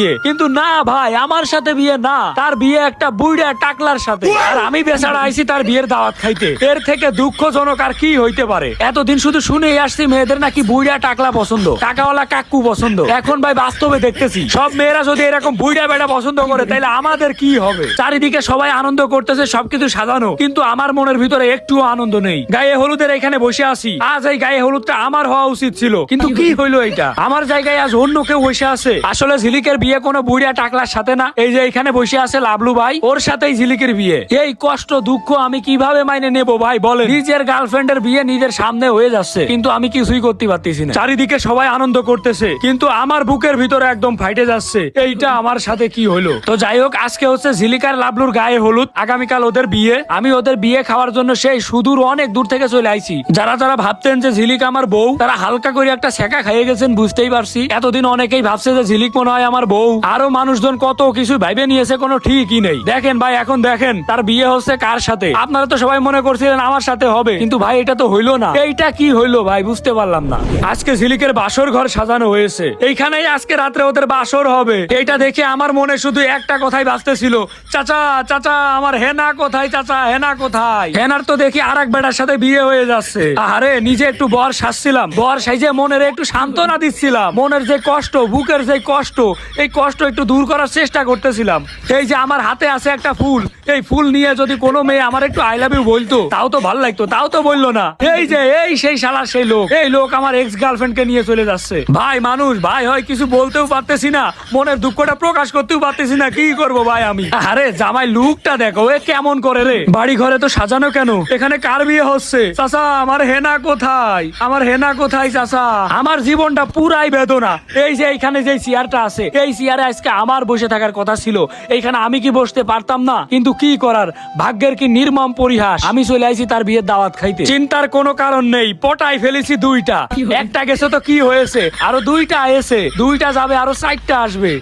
বিয়ে কিন্তু না ভাই, আমার সাথে বিয়ে না। তার বিয়ে একটা বুইড়া টাকলার সাথে। আর আমি বেচারা আইছি তার বিয়ের দাওয়াত খাইতে। এর থেকে দুঃখজনক আর কি হইতে পারে? এতদিন শুধু শুনেই আসছি, মেয়েদের নাকি বুইড়া টাকলা পছন্দ। টাকাওয়ালা কাকু পছন্দ। এখন ভাই বাস্তবে দেখতেছি, সব মেয়েরা যদি এরকম বুইড়া বেড়া পছন্দ করে তাহলে আমাদের কি হবে? চারিদিকে সবাই আনন্দ করতেছে, সবকিছু সাজানো। কিন্তু আমার মনের ভিতরে একটুও আনন্দ নেই। গায়ে হলুদের এখানে বসে আছি। আজ এই গায়ে হলুদটা আমার হওয়া উচিত ছিল। কিন্তু কি হইল এটা আমার জায়গায় আজ অন্য কেউ বসে আছে। আসলে ঝিলিকের বিয়ে কোনো বুড়িয়া টাকলার সাথে না। এই যে এখানে বসে আছে লাবলু ভাই, ওর সাথেই ঝিলিকের বিয়ে। এই কষ্ট, দুঃখ আমি কীভাবে মাইনে নেব ভাই বলে নিজের গার্লফ্রেন্ডের বিয়ে নিজের সামনে হয়ে যাচ্ছে, কিন্তু আমি কিছুই করতে পারতেছি না। চারিদিকে সবাই আনন্দ করতেছে, কিন্তু আমার বুকের ভিতরে একদম ফাইটে যাচ্ছে। এইটা আমার সাথে কি হলো? তো যাই হোক, আজকে হচ্ছে ঝিলিকার লাবলুর গায়ে হলুদ। আগামীকাল ওদের বিয়ে। আমি ওদের বিয়ে খাওয়ার জন্য সেই সুদূর অনেক দূর থেকে চলে আইছি। যারা যারা ভাবতেন যে ঝিলিক আমার বউ, তারা হালকা করে একটা ছেঁকা খাইয়ে গেছেন, বুঝতেই পারছি। এতদিন অনেকেই ভাবছে যে ঝিলিক মনে হয় আমার বউ। আরও মানুষজন কত কিছু ভাইবে নিয়েছে কোনো ঠিকই নেই। দেখেন ভাই, এখন দেখেন, তার বিয়ে হচ্ছে কার সাথে? আপনারা তো সবাই মনে করছিলেন আমার সাথে হবে, কিন্তু ভাই, এটা তো হইল না। এইটা কি হইল ভাই, বুঝতে পারলাম না। আজকে ঝিলিকের বাসর ঘর সাজানো হয়েছে। এইখানেই আজকে রাত্রে ওদের বাসর হবে। এইটা দেখে আমার মনে শুধু একটা কথাই বাঁচতেছিল চাচা চাচা, আমার হেনা কোথায়, চাচা, হেনা কোথায়? হেনার তো দেখি আর এক বেটার সাথে বিয়ে হয়ে যাচ্ছে। আরে নিজে একটু বর সাজছিলাম। বর সাইজে মনের একটু সান্ত্বনা দিচ্ছিলাম। মনের যে কষ্ট, বুকের যে কষ্ট এই কষ্ট একটু দূর করার চেষ্টা করতেছিলাম। এই যে আমার হাতে আছে একটা ফুল, এই ফুল নিয়ে যদি কোনো মেয়ে আমার একটু আই লাভ ইউ বলতো, তাও তো ভালো লাগতো, তাও তো বলল না। এই যে, এই সেই শালার সেই লোক, এই লোক আমার এক্স গার্লফ্রেন্ড কে নিয়ে চলে যাচ্ছে। ভাই মানুষ, ভাই হয়, কিছু বলতেও পারতেছি না, মনের দুঃখটা প্রকাশ করতেও পারতেছি না, কি করব ভাই আমি? আরে জামাই, লুকটা দেখো, এ কেমন করে রে। বাড়ি ঘরে তো সাজানো কেন? এখানে কার বিয়ে হচ্ছে? চাচা, আমার হেনা কোথায়? আমার হেনা কোথায়, চাচা? আমার জীবনটা পুরাই বেদনা। এই যে, এইখানে যে চেয়ারটা আছে, এই চেয়ারে আজকে আমার বসে থাকার কথা ছিল। এইখানে আমি কি বসতে পারতাম না? কিন্তু কি করার? ভাগ্যের কি নির্মম পরিহাস। আমি চলে আইছি তার বিয়ের দাওয়াত খাইতে। চিন্তার কোনো কারণ নেই। পটাই ফেলেছি দুইটা। একটা গেছে তো কি হয়েছে? আরও দুইটা এসে। দুইটা যাবে আরও চারটা আসবে।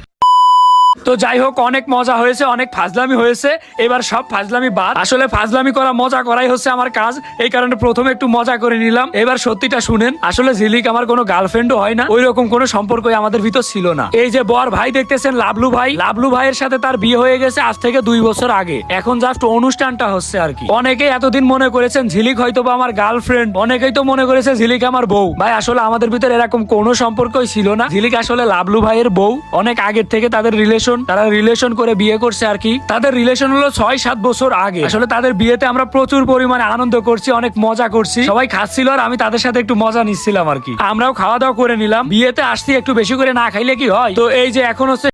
তো যাই হোক, অনেক মজা হয়েছে, অনেক ফাজলামি হয়েছে। এবার সব ফাজলামি বাদ। আসলে ফাজলামি করা, মজা করাই হচ্ছে আমার কাজ। এই কারণে প্রথমে একটু মজা করে নিলাম। এবার সত্যিটা শুনেন, আসলে ঝিলিক আমার কোনো গার্লফ্রেন্ডও হয় না। ওই রকম কোনো সম্পর্কই আমাদের ভিতর ছিল না। এই যে বর ভাই দেখতেছেন, লাবলু ভাই। লাবলু ভাইয়ের সাথে তার বিয়ে হয়ে গেছে আজ থেকে দুই বছর আগে। এখন জাস্ট অনুষ্ঠানটা হচ্ছে আর কি। অনেকেই এতদিন মনে করেছেন, ঝিলিক হয়তো বা আমার গার্লফ্রেন্ড অনেকেই তো মনে করেছে, ঝিলিক আমার বউ। ভাই, আসলে আমাদের ভিতরে এরকম কোনো সম্পর্কই ছিল না। ঝিলিক আসলে লাবলু ভাইয়ের বউ। অনেক আগের থেকে তাদের রিলেশন তারা রিলেশন করে বিয়ে করছে আর কি। তাদের রিলেশন হলো ছয়, সাত বছর আগে। আসলে তাদের বিয়েতে আমরা প্রচুর পরিমাণে আনন্দ করছি, অনেক মজা করছি। সবাই খাচ্ছিল আর আমি তাদের সাথে একটু মজা নিচ্ছিলাম আর কি। আমরাও খাওয়া দাওয়া করে নিলাম। বিয়েতে আসছি, একটু বেশি করে না খাইলে কি হয়? তো এই যে এখন হচ্ছে